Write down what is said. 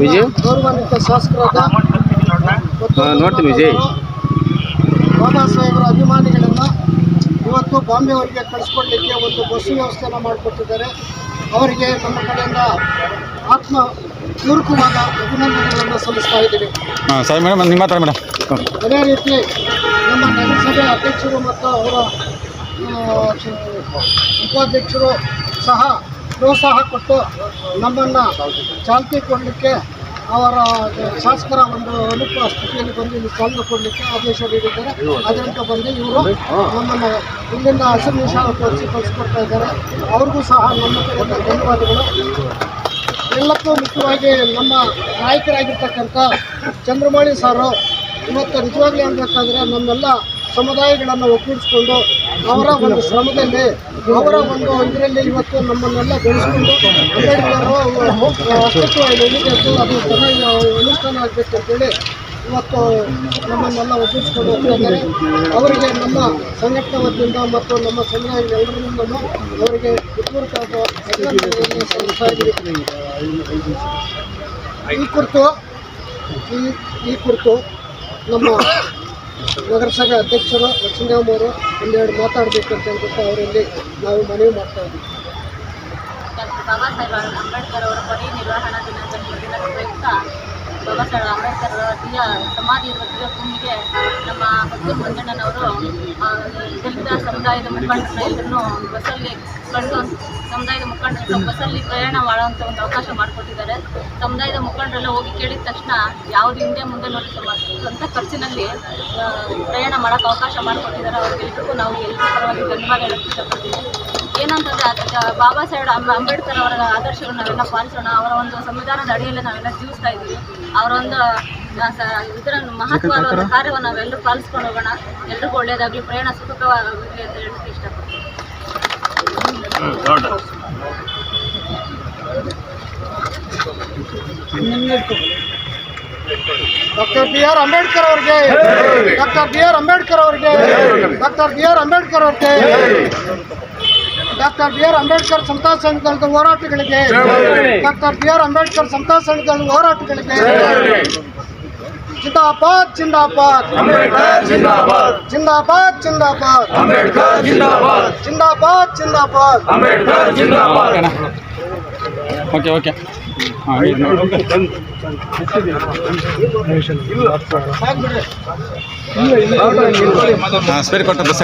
ವಿಜಯ್? ನೋಡ್ತೀನಿ ವಿಜಯ್. ಬಾಬಾ ಸಾಹೇಬರ ಅಭಿಮಾನಿಗಳನ್ನು ಇವತ್ತು ಬಾಂಬೆ ಅವರಿಗೆ ಕಳಿಸ್ಕೊಡ್ಲಿಕ್ಕೆ ಒಂದು ಬಸ್ ವ್ಯವಸ್ಥೆಯನ್ನು ಮಾಡಿಕೊಟ್ಟಿದ್ದಾರೆ ಅವರಿಗೆ ನಮ್ಮ ಕಡೆಯಿಂದ ಆತ್ಮ ಪೂರ್ವಕವಾದ ಅಭಿನಂದನೆಗಳನ್ನು ಸಲ್ಲಿಸ್ತಾ ಇದ್ದೀವಿ ಸರಿ ಮೇಡಮ್ ನಿಮ್ಮ ಹತ್ರ ಮೇಡಮ್ ಅದೇ ರೀತಿ ನಮ್ಮ ನಗರಸಭೆ ಅಧ್ಯಕ್ಷರು ಮತ್ತು ಅವರ ಉಪಾಧ್ಯಕ್ಷರು ಸಹ ಪ್ರೋತ್ಸಾಹ ಕೊಟ್ಟು ನಮ್ಮನ್ನು ಚಾಲ್ತಿ ಕೊಡಲಿಕ್ಕೆ ಅವರ ಶಾಸಕರ ಒಂದು ಅನುಪಸ್ಥಿತಿಯಲ್ಲಿ ಬಂದು ಇಲ್ಲಿ ಚಾಲನೆ ಕೊಡಲಿಕ್ಕೆ ಆದೇಶ ನೀಡಿದ್ದಾರೆ. ಅದರಿಂದ ಬಂದು ಇವರು ನಮ್ಮನ್ನು ಇಲ್ಲಿಂದ ಹಸಿರು ನಿಶಾನ ತೋರಿಸಿ ಕಳಿಸ್ಕೊಡ್ತಾ ಇದ್ದಾರೆ. ಅವ್ರಿಗೂ ಸಹ ನಮ್ಮ ಕಡೆಯಿಂದ ಧನ್ಯವಾದಗಳು. ಎಲ್ಲಕ್ಕೂ ಮುಖ್ಯವಾಗಿ ನಮ್ಮ ನಾಯಕರಾಗಿರ್ತಕ್ಕಂಥ ಚಂದ್ರಮೌಳಿ ಸಾರು ಇವತ್ತು ನಿಜವಾಗಿ ಅನ್ಬೇಕಾದ್ರೆ ನಮ್ಮೆಲ್ಲ ಸಮುದಾಯಗಳನ್ನು ಒಗ್ಗೂಡಿಸ್ಕೊಂಡು ಅವರ ಒಂದು ಶ್ರಮದಲ್ಲಿ, ಅವರ ಒಂದು ಇದರಲ್ಲಿ ಇವತ್ತು ನಮ್ಮನ್ನೆಲ್ಲ ಬೆಳೆಸ್ಕೊಂಡು ಅಂಬೇಡ್ಕರ್ ಅಸ್ತಿತ್ವ ಎಲ್ಲಿಗೆದ್ದು ಅದು ಚೆನ್ನಾಗಿ ಅನುಷ್ಠಾನ ಆಗಬೇಕು ಅಂತೇಳಿ ಇವತ್ತು ನಮ್ಮನ್ನೆಲ್ಲ ಒಗ್ಗಿಸ್ಕೊಂಡು ಹೋಗ್ತಾ ಅವರಿಗೆ ನಮ್ಮ ಸಂಘಟನೆ ವತಿಯಿಂದ ಮತ್ತು ನಮ್ಮ ಸಮುದಾಯದ ಎಲ್ಲರಿಂದಲೂ ಅವರಿಗೆ ಈ ಕುರಿತು, ಈ ಈ ಕುರಿತು ನಮ್ಮ ನಗರಸಭೆ ಅಧ್ಯಕ್ಷರು ಲಕ್ಷ್ಮೀರಾಮ್ ಅವರು ಒಂದೆರಡು ಮಾತಾಡಬೇಕು ಅಂತ ಹೇಳ್ಬಿಟ್ಟು ಅವರಲ್ಲಿ ನಾವು ಮನವಿ ಮಾಡ್ತಾ ಇದ್ದೀವಿ. ಬಾಬಾ ಸಾಹೇಬ್ ಅಂಬೇಡ್ಕರ್ ಅವರ ಪರಿ ನಿರ್ವಹಣಾ ದಿನಾಚರಣೆ ಪ್ರಯುಕ್ತ ಬಾಬಾ ಸಾಹೇಬ್ ಅಂಬೇಡ್ಕರ್ ಅವರ ಸಮಾಧಿ ಇರುವ ಭೂಮಿಗೆ ನಮ್ಮ ಬಸವನ ಮಂಜಣ್ಣನವರು ದಲಿತ ಸಮುದಾಯದ ಮುಖಂಡರನ್ನ ಎಲ್ಲರನ್ನೂ ಬಸ್ಸಲ್ಲಿ ಕಂಡು ಸಮುದಾಯದ ಮುಖಂಡರು ಬಸ್ಸಲ್ಲಿ ಪ್ರಯಾಣ ಮಾಡುವಂಥ ಒಂದು ಅವಕಾಶ ಮಾಡಿಕೊಟ್ಟಿದ್ದಾರೆ. ಸಮುದಾಯದ ಮುಖಂಡರೆಲ್ಲ ಹೋಗಿ ಕೇಳಿದ ತಕ್ಷಣ ಯಾವುದು ಹಿಂದೆ ಮುಂದೆ ನೋಡಿ ಸ್ವಂತ ಖರ್ಚಿನಲ್ಲಿ ಪ್ರಯಾಣ ಮಾಡೋಕ್ಕೆ ಅವಕಾಶ ಮಾಡಿಕೊಟ್ಟಿದ್ದಾರೆ. ಅವ್ರಿಗೆಲ್ಲರಿಗೂ ನಾವು ಎಲ್ಲ ಪರವಾಗಿ ಧನ್ಯವಾದ ಹೇಳಕ್ಕೆ ಇಷ್ಟಪಡ್ತೀವಿ ಏನಂತಂದ್ರೆ ಬಾಬಾ ಸಾಹೇಬ್ ಅಂಬ- ಅಂಬೇಡ್ಕರ್ ಅವರ ಆದರ್ಶಗಳನ್ನ ನಾವೆಲ್ಲ ಪಾಲಿಸೋಣ, ಅವರ ಒಂದು ಸಂವಿಧಾನದ ಅಡಿಯಲ್ಲಿ ನಾವೆಲ್ಲ ಜೀವಿಸ್ತಾ ಇದ್ದೀವಿ. ಅವರ ಒಂದು ಇದರ ಮಹತ್ವದ ಒಂದು ಕಾರ್ಯವನ್ನು ನಾವೆಲ್ಲರೂ ಪಾಲಿಸ್ಕೊಂಡು ಹೋಗೋಣ. ಎಲ್ರಿಗೂ ಒಳ್ಳೆಯದಾಗಲಿ. ಪ್ರಯಾಣ ಸುಖಕವಾಗಲಿ ಅಂತ ಹೇಳಕ್ಕೆ ಇಷ್ಟಪಡ್ತೀನಿ. ಡಾಕ್ಟರ್ ಬಿ ಆರ್ ಅಂಬೇಡ್ಕರ್ ಅವ್ರಿಗೆ. ಡಾಕ್ಟರ್ ಬಿ ಆರ್ ಅಂಬೇಡ್ಕರ್ ಅವ್ರಿಗೆ. ಡಾಕ್ಟರ್ ಬಿ ಆರ್ ಅಂಬೇಡ್ಕರ್ ಅವರಿಗೆ. ಡಾಕ್ಟರ್ ಬಿ ಆರ್ ಅಂಬೇಡ್ಕರ್ ಸಮತಾ ಸಂಘದ ಹೋರಾಟಗಳಿಗೆ ಡಾಕ್ಟರ್ ಬಿ ಆರ್ ಅಂಬೇಡ್ಕರ್ ಸಮತಾ ಸಂಘದ ಹೋರಾಟಗಳಿಗೆ ಜಿಂದಾಬಾದ್ ಜಿಂದಾಬಾದ್ ಜಿಂದಾಬಾದ್ ಜಿಂದಾಬಾದ್ ಜಿಂದಾಬಾದ್ ಅಂಬೇಡ್ಕರ್ ಜಿಂದಾಬಾದ್ ಜಿಂದಾಬಾದ್ ಜಿಂದಾಬಾದ್ ಅಂಬೇಡ್ಕರ್ ಜಿಂದಾಬಾದ್ ಓಕೆ ಓಕೆ ಹಾಂ ಸಾಕ್ಬಿಡ್ರಿ ಹಾಂ ಸ್ಪೇರ್ ಕೊಟ್ಟ ಬಸ್